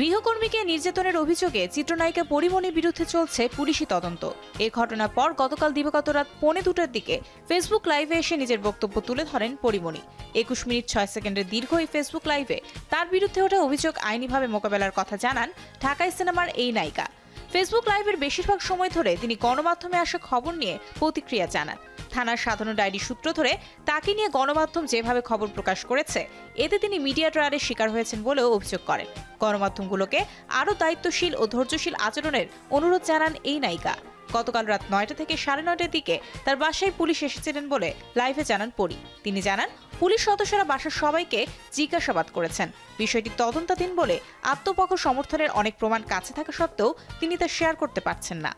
গৃহকর্মীকে নির্যাতনের অভিযোগে চিত্রনায়িকা পরিমণির বিরুদ্ধে চলছে পুলিশি তদন্ত। এ ঘটনার পর গতকাল দিবাগত রাত পৌনে দুটার দিকে ফেসবুক লাইভে এসে নিজের বক্তব্য তুলে ধরেন পরিমণি। একুশ মিনিট ছয় সেকেন্ডের দীর্ঘ এই ফেসবুক লাইভে তার বিরুদ্ধে ওঠা অভিযোগ আইনিভাবে মোকাবেলার কথা জানান ঢাকায় সিনেমার এই নায়িকা। ফেসবুক লাইভের বেশিরভাগ সময় ধরে তিনি গণমাধ্যমে আসা খবর নিয়ে প্রতিক্রিয়া জানান। থানার সাধারণ ডায়েরি সূত্র ধরে তাকে নিয়ে গণমাধ্যম যেভাবে খবর প্রকাশ করেছে, এতে তিনি মিডিয়া ট্রায়ালের শিকার হয়েছেন বলেও অভিযোগ করেন। গণমাধ্যমগুলোকে আরও দায়িত্বশীল ও ধৈর্যশীল আচরণের অনুরোধ জানান এই নায়িকা। গতকাল রাত নয়টা থেকে সাড়ে নয়টার দিকে তার বাসায় পুলিশ এসেছিলেন বলে লাইভে জানান পরি। তিনি জানান, পুলিশ সদস্যরা বাসার সবাইকে জিজ্ঞাসাবাদ করেছেন। বিষয়টি তদন্তাধীন বলে আত্মপক্ষ সমর্থনের অনেক প্রমাণ কাছে থাকা সত্ত্বেও তিনি তা শেয়ার করতে পারছেন না।